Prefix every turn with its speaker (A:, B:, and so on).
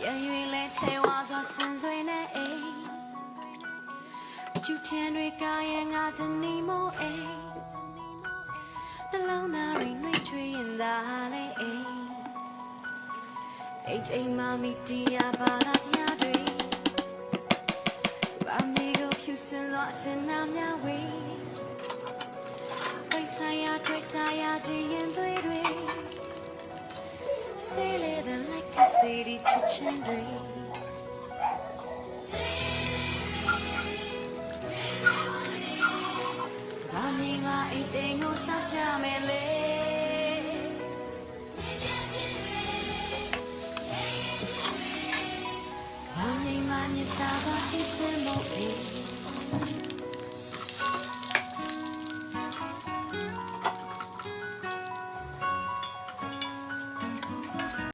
A: ပြန်၍လဲထဲဝါစွာဆင်ဆွေနဲ့အိမ်ကျူချင်တွေကရဲ့ငါတနေမို့အိမ်နှလုံးသားရိနှွေးချွေးရင်သာလေအိမ်အိတ်အိမ်မမီတရားပါလားတရားတွေဘာမြေကိုဖြူစင်သောအချင်နာများဝေးပိတ်ဆိုင်ရာတွေ့တာရာတည် စေဒီချစ်ချင်းတွေငါမြင်ငါအိတ်တိမ်ကိုစကြမယ်လေငါမြင်ငါမြင်တာပါဖြစ်စမို့အေး